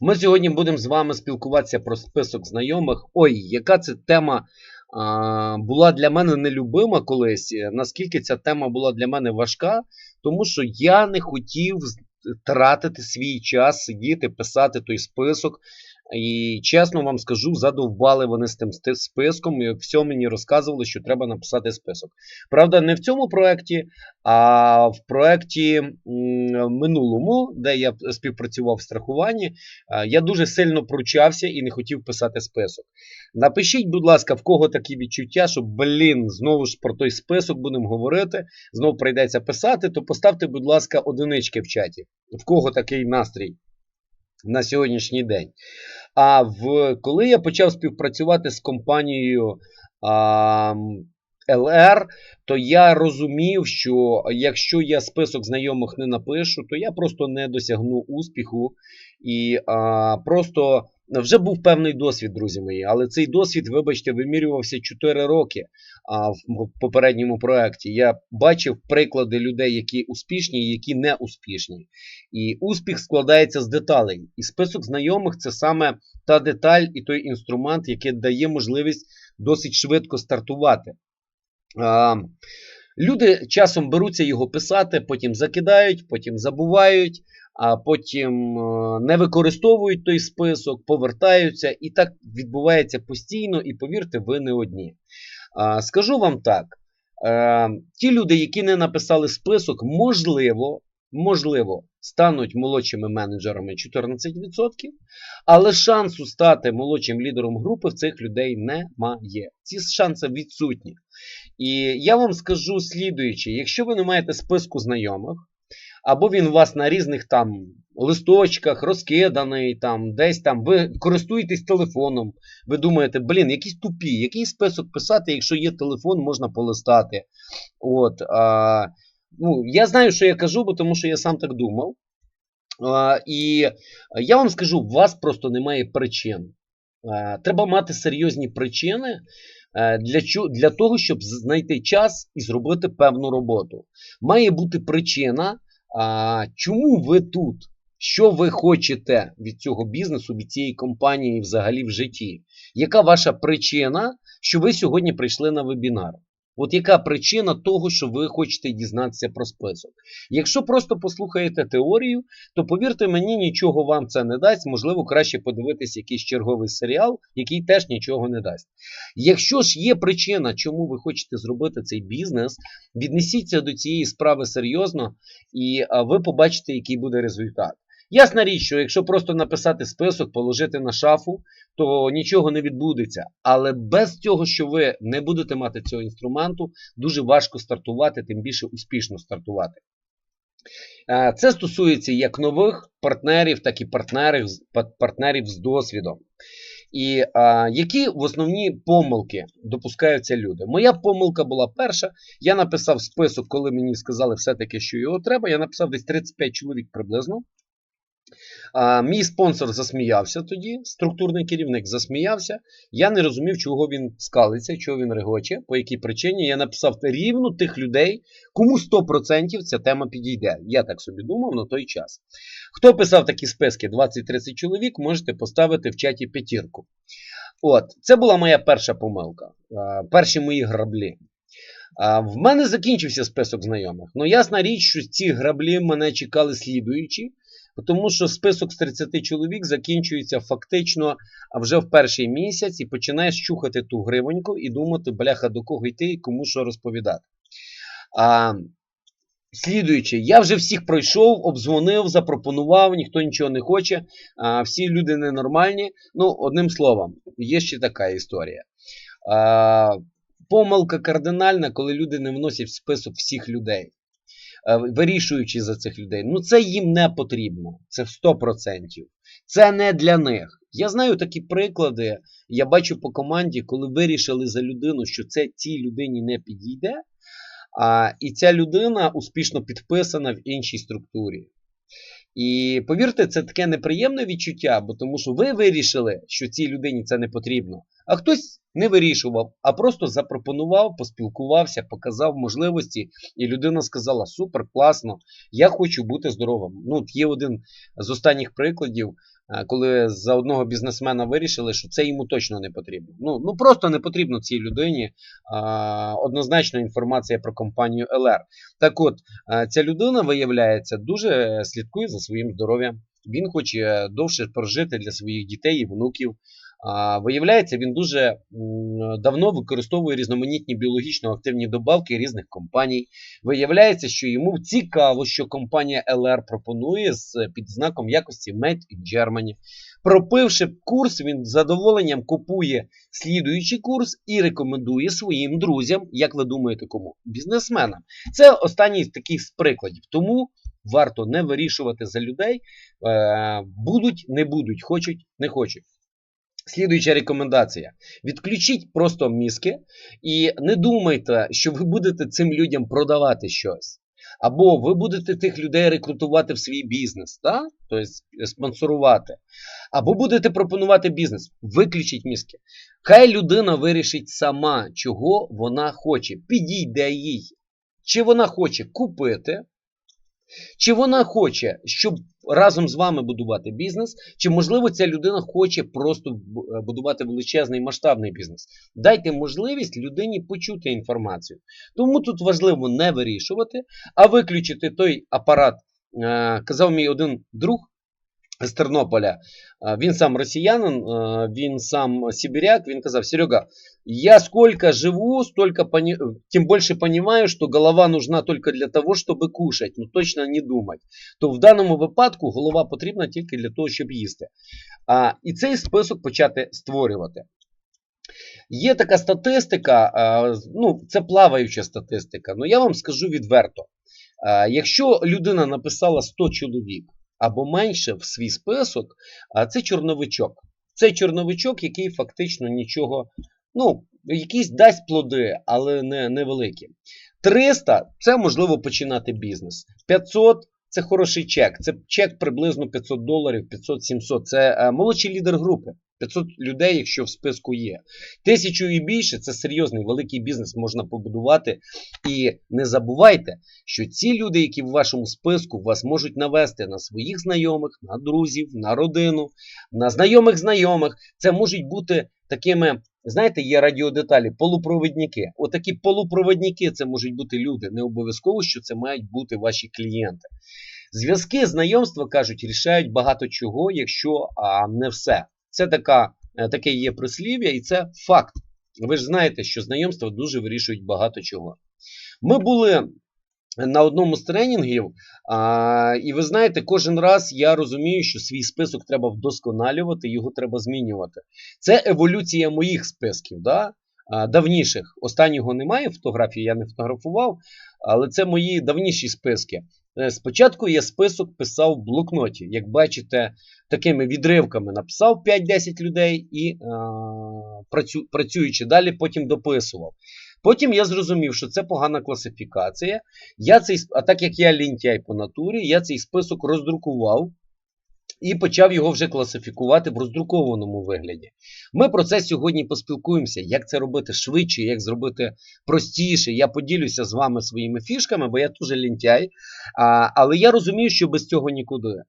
Ми сьогодні будемо з вами спілкуватися про список знайомих. Ой, яка це тема а, була для мене нелюбима колись. е, Наскільки ця тема була для мене важка, тому що я не хотів тратити свій час, сидіти, писати той список. І чесно вам скажу, задовбали вони з тим списком, і все мені розказували, що треба написати список. Правда, не в цьому проєкті, а в проєкті минулому, де я співпрацював в страхуванні, я дуже сильно пручався і не хотів писати список. Напишіть, будь ласка, в кого такі відчуття, що, блін, знову ж про той список будемо говорити, знову прийдеться писати, то поставте, будь ласка, одинички в чаті. В кого такий настрій на сьогоднішній день. А в, коли я почав співпрацювати з компанією а, LR, то я розумів, що якщо я список знайомих не напишу, то я просто не досягну успіху. І а, просто вже був певний досвід, друзі мої. Але цей досвід, вибачте, вимірювався 4 роки а, в попередньому проєкті. Я бачив приклади людей, які успішні і які не успішні. І успіх складається з деталей. І список знайомих це саме та деталь і той інструмент, який дає можливість досить швидко стартувати. Люди часом беруться його писати, потім закидають, потім забувають, а потім е, не використовують той список, повертаються, і так відбувається постійно, і повірте, ви не одні. Скажу вам так: е, ті люди, які не написали список, можливо, можливо, стануть молодшими менеджерами 14%, але шансу стати молодшим лідером групи в цих людей немає. Ці шанси відсутні. І я вам скажу слідуюче: якщо ви не маєте списку знайомих, або він у вас на різних там листочках розкиданий, там десь там ви користуєтесь телефоном, ви думаєте, блін, якісь тупі, який список писати, якщо є телефон, можна полистати. От, а, ну, я знаю, що я кажу, бо тому що я сам так думав. А, і я вам скажу, у вас просто немає причин. Е, Треба мати серйозні причини для, для того, щоб знайти час і зробити певну роботу. Має бути причина, а, чому ви тут, що ви хочете від цього бізнесу, від цієї компанії взагалі в житті. Яка ваша причина, що ви сьогодні прийшли на вебінар? От яка причина того, що ви хочете дізнатися про список? Якщо просто послухаєте теорію, то повірте мені, нічого вам це не дасть. Можливо, краще подивитись якийсь черговий серіал, який теж нічого не дасть. Якщо ж є причина, чому ви хочете зробити цей бізнес, віднесіться до цієї справи серйозно, і ви побачите, який буде результат. Ясна річ, що якщо просто написати список, положити на шафу, то нічого не відбудеться. Але без цього, що ви не будете мати цього інструменту, дуже важко стартувати, тим більше успішно стартувати. Е, Це стосується як нових партнерів, так і партнерів, партнерів з досвідом. І а, які в основні помилки допускаються люди? Моя помилка була перша. Я написав список, коли мені сказали все-таки, що його треба. Я написав десь 35 чоловік приблизно. А, мій спонсор засміявся тоді, структурний керівник засміявся. Я не розумів, чого він скалиться, чого він регоче, по якій причині. Я написав рівно тих людей, кому 100% ця тема підійде. Я так собі думав на той час. Хто писав такі списки 20-30 чоловік, можете поставити в чаті п'ятірку. От, це була моя перша помилка. Перші мої граблі. В мене закінчився список знайомих. Ну, ясна річ, що ці граблі мене чекали слідуючі, тому що список з 30 чоловік закінчується фактично вже в перший місяць і починаєш чухати ту гривоньку і думати, бляха, до кого йти і кому що розповідати. А, Слідуючи, я вже всіх пройшов, обдзвонив, запропонував, ніхто нічого не хоче, а, всі люди ненормальні. Ну, одним словом, є ще така історія. А, помилка кардинальна, коли люди не вносять в список всіх людей, вирішуючи за цих людей. Ну, це їм не потрібно. Це в 100%. Це не для них. Я знаю такі приклади, я бачу по команді, коли вирішили за людину, що це цій людині не підійде. А, і ця людина успішно підписана в іншій структурі. І повірте, це таке неприємне відчуття, бо тому що ви вирішили, що цій людині це не потрібно, а хтось не вирішував, а просто запропонував, поспілкувався, показав можливості, і людина сказала: Супер, класно, я хочу бути здоровим. Ну, от є один з останніх прикладів, коли за одного бізнесмена вирішили, що це йому точно не потрібно. Ну, ну просто не потрібно цій людині а, однозначно інформація про компанію ЛР. Так от, е, ця людина, виявляється, дуже слідкує за своїм здоров'ям. Він хоче довше прожити для своїх дітей і внуків. Виявляється, він дуже давно використовує різноманітні біологічно активні добавки різних компаній. Виявляється, що йому цікаво, що компанія LR пропонує з під знаком якості Made in Germany. Пропивши курс, він з задоволенням купує слідуючий курс і рекомендує своїм друзям, як ви думаєте, кому? Бізнесменам. Це останній з таких прикладів. Тому варто не вирішувати за людей. Е, будуть, не будуть, хочуть, не хочуть. Слідуюча рекомендація: відключіть просто мізки і не думайте, що ви будете цим людям продавати щось. Або ви будете тих людей рекрутувати в свій бізнес, да? тобто спонсорувати. Або будете пропонувати бізнес. Виключіть мізки. Хай людина вирішить сама, чого вона хоче. Підійде їй. Чи вона хоче купити, чи вона хоче, щоб разом з вами будувати бізнес, чи, можливо, ця людина хоче просто будувати величезний масштабний бізнес. Дайте можливість людині почути інформацію. Тому тут важливо не вирішувати, а виключити той апарат. Е, Казав мій один друг з Тернополя, він сам росіянин, він сам сибиряк, він казав, Серега, я сколько живу, столько пони... тем больше понимаю, что голова нужна только для того, чтобы кушать, но точно не думать. То в даному випадку голова потрібна тільки для того, щоб їсти. А, і цей список почати створювати. Є така статистика, ну, це плаваюча статистика, але я вам скажу відверто. Якщо людина написала 100 чоловік або менше в свій список, а це чорновичок. Це чорновичок, який фактично нічого, ну, якийсь дасть плоди, але не, невеликі. 300 це можливо починати бізнес. 500 це хороший чек. Це чек приблизно 500 доларів, 500-700. Це е, молодший лідер групи. 500 людей, якщо в списку є. Тисячу і більше це серйозний великий бізнес можна побудувати. І не забувайте, що ці люди, які в вашому списку, вас можуть навести на своїх знайомих, на друзів, на родину, на знайомих знайомих. Це можуть бути такими, знаєте, є радіодеталі, полупровідники. Отакі полупровідники це можуть бути люди. Не обов'язково, що це мають бути ваші клієнти. Зв'язки, знайомства кажуть, рішають багато чого, якщо а, не все. Це така, е, таке є прислів'я, і це факт. Ви ж знаєте, що знайомства дуже вирішують багато чого. Ми були на одному з тренінгів, а, і ви знаєте, кожен раз я розумію, що свій список треба вдосконалювати, його треба змінювати. Це еволюція моїх списків, да? а, давніших. Останнього немає фотографії, я не фотографував, але це мої давніші списки. Е, Спочатку я список писав в блокноті. Як бачите, такими відривками написав 5-10 людей і е, працю, працюючи далі, потім дописував. Потім я зрозумів, що це погана класифікація. Я цей, а так як я лінтяй по натурі, я цей список роздрукував і почав його вже класифікувати в роздрукованому вигляді. Ми про це сьогодні поспілкуємося, як це робити швидше, як зробити простіше. Я поділюся з вами своїми фішками, бо я дуже лінтяй. А, але я розумію, що без цього нікуди.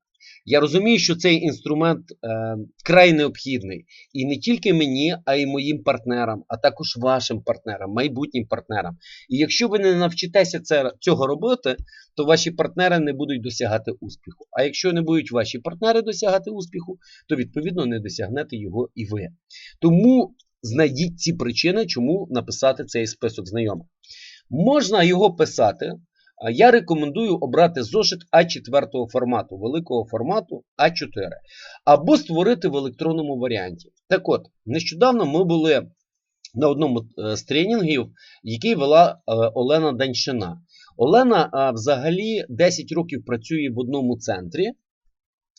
Я розумію, що цей інструмент е, край необхідний. І не тільки мені, а й моїм партнерам, а також вашим партнерам, майбутнім партнерам. І якщо ви не навчитеся це, цього робити, то ваші партнери не будуть досягати успіху. А якщо не будуть ваші партнери досягати успіху, то відповідно не досягнете його і ви. Тому знайдіть ці причини, чому написати цей список знайомих. Можна його писати. Я рекомендую обрати зошит А4 формату, великого формату А4, або створити в електронному варіанті. Так от, нещодавно ми були на одному е, з тренінгів, який вела е, Олена Даньшина. Олена е, взагалі 10 років працює в одному центрі,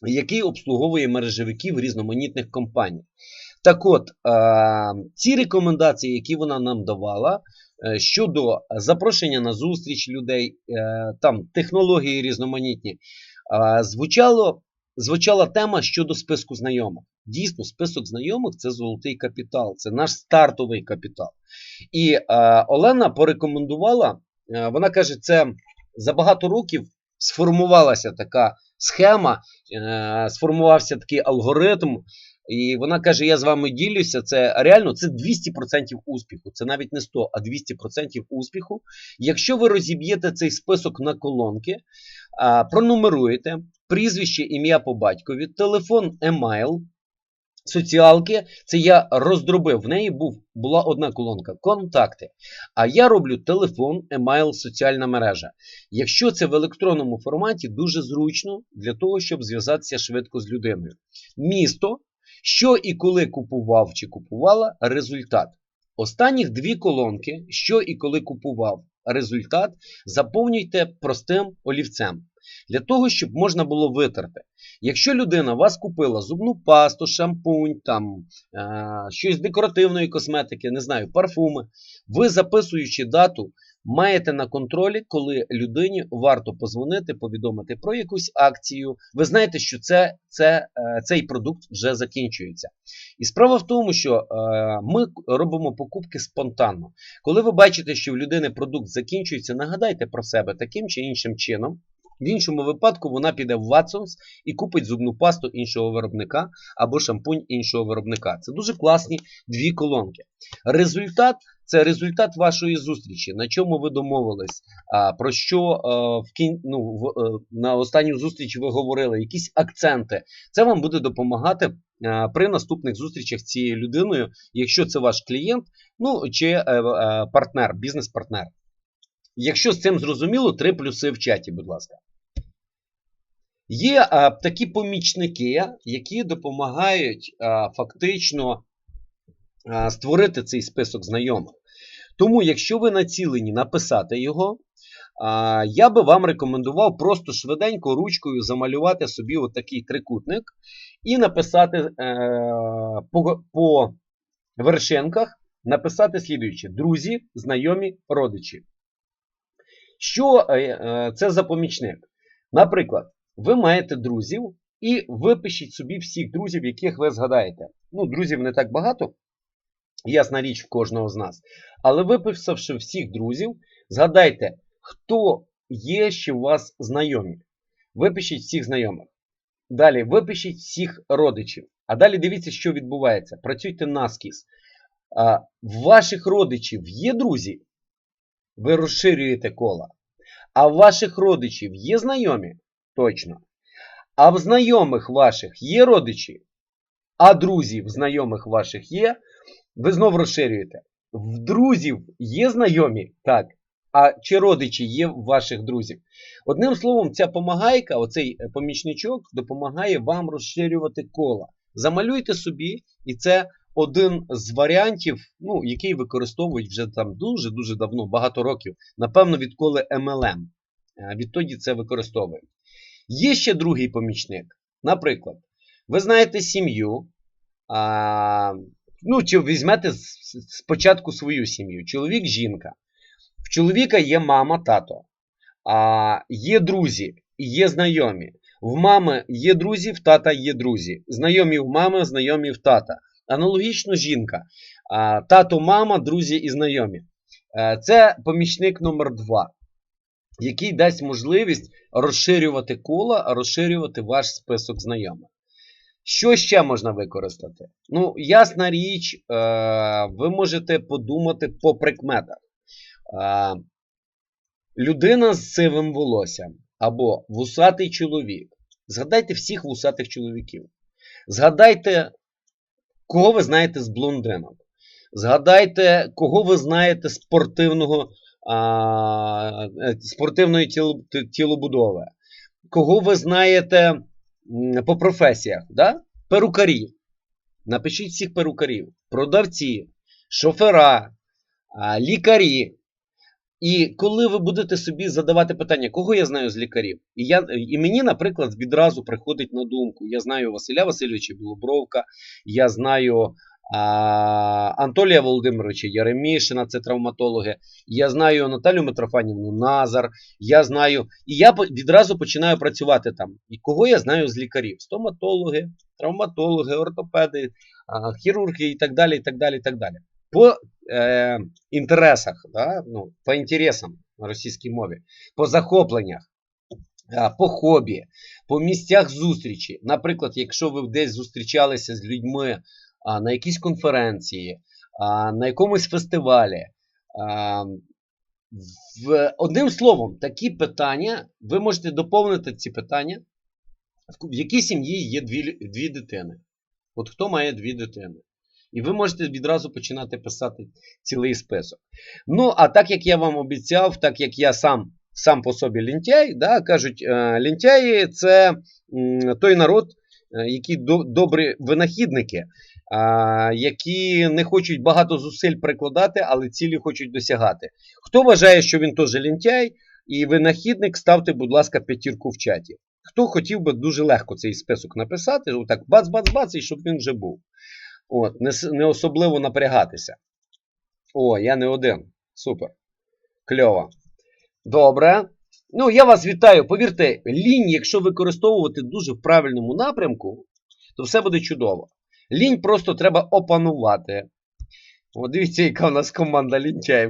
який обслуговує мережевиків різноманітних компаній. Так от, ці рекомендації, які вона нам давала, е, щодо запрошення на зустріч людей, е, там технології різноманітні, е, звучало звучала тема щодо списку знайомих. Дійсно, список знайомих це золотий капітал, це наш стартовий капітал. І е, Олена порекомендувала, е, вона каже, це за багато років сформувалася така схема, е, сформувався такий алгоритм. І вона каже: Я з вами ділюся. Це реально це 200% успіху. Це навіть не 100, а 200% успіху. Якщо ви розіб'єте цей список на колонки, пронумеруєте прізвище, ім'я по батькові, телефон, емейл, соціалки, це я роздробив. В неї був, була одна колонка контакти. А я роблю телефон, емейл, соціальна мережа. Якщо це в електронному форматі, дуже зручно для того, щоб зв'язатися швидко з людиною. Місто, що і коли купував чи купувала, результат. Останніх дві колонки, що і коли купував, результат, заповнюйте простим олівцем. Для того, щоб можна було витерти. Якщо людина вас купила зубну пасту, шампунь, там, е, щось декоративної косметики, не знаю, парфуми, ви записуючи дату, маєте на контролі, коли людині варто позвонити, повідомити про якусь акцію. Ви знаєте, що це, це, е, цей продукт вже закінчується. І справа в тому, що е, ми робимо покупки спонтанно. Коли ви бачите, що в людини продукт закінчується, нагадайте про себе таким чи іншим чином. В іншому випадку вона піде в Watsons і купить зубну пасту іншого виробника або шампунь іншого виробника. Це дуже класні дві колонки. Результат це результат вашої зустрічі, на чому ви домовились, про що а, в кін... ну, е, на останню зустріч ви говорили, якісь акценти. Це вам буде допомагати а, при наступних зустрічах з цією людиною, якщо це ваш клієнт, ну чи е, е, партнер, бізнес-партнер. Якщо з цим зрозуміло, три плюси в чаті, будь ласка. Є а, такі помічники, які допомагають а, фактично а, створити цей список знайомих. Тому, якщо ви націлені написати його, а, я би вам рекомендував просто швиденько ручкою замалювати собі отакий трикутник і написати е, по, по вершинках написати слідуюче: друзі, знайомі, родичі. Що е, е, це за помічник? Наприклад, ви маєте друзів і випишіть собі всіх друзів, яких ви згадаєте. Ну, друзів не так багато, ясна річ в кожного з нас. Але виписавши всіх друзів, згадайте, хто є ще у вас знайомі. Випишіть всіх знайомих. Далі випишіть всіх родичів. А далі дивіться, що відбувається. Працюйте наскіз. В ваших родичів є друзі, ви розширюєте кола. А ваших родичів є знайомі? Точно. А в знайомих ваших є родичі, а друзів знайомих ваших є, ви знову розширюєте. В друзів є знайомі? Так. А чи родичі є в ваших друзів? Одним словом, ця помагайка, оцей помічничок, допомагає вам розширювати кола. Замалюйте собі, і це один з варіантів, ну, який використовують вже там дуже-дуже давно, багато років. Напевно, відколи MLM. Відтоді це використовують. Є ще другий помічник. Наприклад, ви знаєте сім'ю, а, ну, чи візьмете спочатку свою сім'ю, чоловік, жінка. В чоловіка є мама, тато, а, є друзі є знайомі. В мами є друзі, в тата є друзі. Знайомі в мами, знайомі в тата. Аналогічно жінка. А, тато, мама, друзі і знайомі. А, це помічник номер 2 який дасть можливість розширювати коло, розширювати ваш список знайомих. Що ще можна використати? Ну, ясна річ, е, ви можете подумати по прикметах. Е, людина з сивим волоссям або вусатий чоловік. Згадайте всіх вусатих чоловіків. Згадайте, кого ви знаєте з блондинок. Згадайте, кого ви знаєте з спортивного спортивної тіл, тілобудови. Кого ви знаєте по професіях? Да? Перукарі. Напишіть всіх перукарів, продавці, шофера, лікарі. І коли ви будете собі задавати питання, кого я знаю з лікарів? І я, і мені, наприклад, відразу приходить на думку: я знаю Василя Васильовича Білобровка, я знаю Антолія Володимировича Яремішина, це травматологи. Я знаю Наталю Митрофанівну Назар. Я знаю. І я відразу починаю працювати там. І кого я знаю з лікарів? Стоматологи, травматологи, ортопеди, хірурги і так далі. і так далі, і так далі. По е, інтересах, да? ну, по інтересам на російській мові, по захопленнях, по хобі, по місцях зустрічі. Наприклад, якщо ви десь зустрічалися з людьми на якійсь конференції, на якомусь фестивалі. В, одним словом, такі питання, ви можете доповнити ці питання. В якій сім'ї є дві, дві дитини? От хто має дві дитини? І ви можете відразу починати писати цілий список. Ну, а так як я вам обіцяв, так як я сам сам по собі лінтяй, да, кажуть, е, лінтяї це той народ, е, які до, добрі винахідники, які не хочуть багато зусиль прикладати, але цілі хочуть досягати. Хто вважає, що він теж лінтяй і винахідник, ставте, будь ласка, п'ятірку в чаті. Хто хотів би дуже легко цей список написати, отак бац-бац-бац, і щоб він вже був. От, не, не особливо напрягатися. О, я не один. Супер. Кльово. Добре. Ну, я вас вітаю. Повірте, лінь, якщо використовувати дуже в правильному напрямку, то все буде чудово. Лінь просто треба опанувати. О, дивіться, яка в нас команда лінтяїв.